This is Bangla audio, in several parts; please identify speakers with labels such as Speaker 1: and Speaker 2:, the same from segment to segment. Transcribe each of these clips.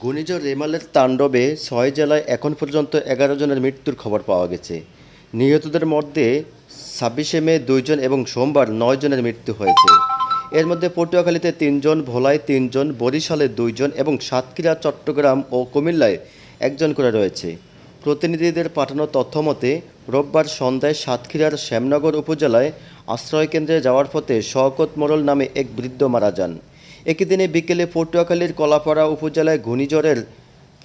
Speaker 1: ঘূর্ণিঝড় রেমালের তাণ্ডবে ছয় জেলায় এখন পর্যন্ত এগারো জনের মৃত্যুর খবর পাওয়া গেছে। নিহতদের মধ্যে ছাব্বিশে মে দুইজন এবং সোমবার নয় জনের মৃত্যু হয়েছে। এর মধ্যে পটুয়াখালীতে তিনজন ভোলায় তিনজন বরিশালে দুইজন এবং সাতক্ষীরা, চট্টগ্রাম ও কুমিল্লায় একজন করে রয়েছে। প্রতিনিধিদের পাঠানো তথ্য মতে, রোববার সন্ধ্যায় সাতক্ষীরার শ্যামনগর উপজেলায় আশ্রয়কেন্দ্রে যাওয়ার পথে শওকত মোড়ল নামে এক বৃদ্ধ মারা যান। একই দিনে বিকেলে পটুয়াখালীর কলাপাড়া উপজেলায় ঘূর্ণিঝড়ের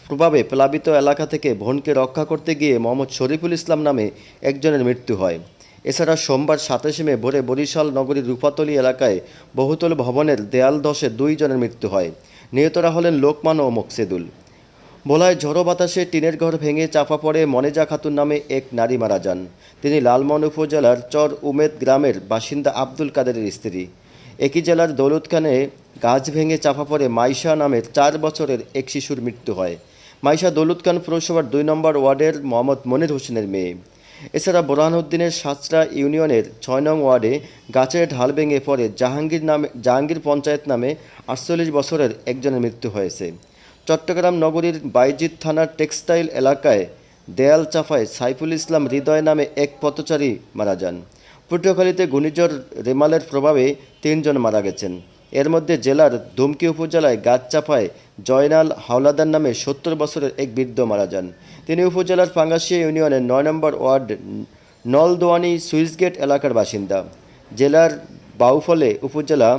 Speaker 1: প্রভাবে প্লাবিত এলাকা থেকে ভনকে রক্ষা করতে গিয়ে মোহাম্মদ শরীফুল ইসলাম নামে একজনের মৃত্যু হয়। এছাড়া সোমবার সাতাশে মে ভোরে বরিশাল নগরীর রূপাতলী এলাকায় বহুতল ভবনের দেয়াল ধসে দুই জনের মৃত্যু হয়। নিহতরা হলেন লোকমান ও মকসেদুল। ভোলায় ঝড়ো বাতাসে টিনের ঘর ভেঙে চাপা পড়ে মনেজা খাতুন নামে এক নারী মারা যান। তিনি লালমন উপজেলার চর উমেদ গ্রামের বাসিন্দা আব্দুল কাদেরের স্ত্রী। একই জেলার দৌলতখানে গাছ ভেঙে চাপা পড়ে মাইশা নামের চার বছরের এক শিশুর মৃত্যু হয়। মাইশা দৌলতখান পুরসভার দুই নম্বর ওয়ার্ডের মোহাম্মদ মনির হোসেনের মেয়ে। এছাড়া বোরহানউদ্দিনের সাঁচরা ইউনিয়নের ছয় নং ওয়ার্ডে গাছের ঢাল ভেঙে পড়ে জাহাঙ্গীর নামে, জাহাঙ্গীর পঞ্চায়েত নামে আটচল্লিশ বছরের একজনের মৃত্যু হয়েছে। চট্টগ্রাম নগরীর বাইজিৎ থানার টেক্সটাইল এলাকায় দেয়াল চাফায় সাইফুল ইসলাম হৃদয় নামে এক পথচারী মারা যান। পটুয়াখালীতে ঘূর্ণিঝড় রেমালের প্রভাবে তিনজন মারা গেছেন। এর মধ্যে জেলার ধুমকি উপজেলায় গাছ চাপায় জয়নাল হাওলাদার নামে সত্তর বছরের এক বৃদ্ধ মারা যান। তিনি উপজেলার পাঙ্গাসিয়া ইউনিয়নের নয় নম্বর ওয়ার্ড নলদোয়ানি সুইচগেট এলাকার বাসিন্দা। জেলার বাউফলে উপজেলা,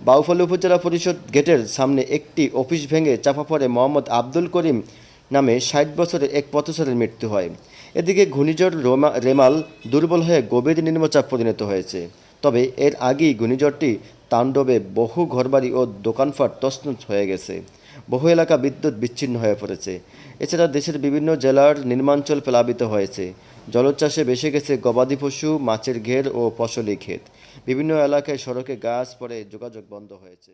Speaker 1: বাউফল উপজেলা পরিষদ গেটের সামনে একটি অফিস ভেঙে চাপা পড়ে মোহাম্মদ আব্দুল করিম নামে ষাট বছরের এক পথচারের মৃত্যু হয়। এদিকে ঘূর্ণিঝড় রোমা, রেমাল দুর্বল হয়ে গভীর নিম্নচাপ পরিণত হয়েছে। তবে এর আগেই ঘূর্ণিঝড়টি তাণ্ডবে বহু ঘরবাড়ি ও দোকানপাট তছনছ হয়ে গেছে। বহু এলাকা বিদ্যুৎ বিচ্ছিন্ন হয়ে পড়েছে। এছাড়া দেশের বিভিন্ন জেলার নির্মাঞ্চল প্লাবিত হয়েছে। জলোচ্ছ্বাসে বেসে গেছে গবাদি পশু, মাছের ঘের ও ফসলি ক্ষেত। বিভিন্ন এলাকায় সড়কে গাছ পড়ে যোগাযোগ বন্ধ হয়েছে।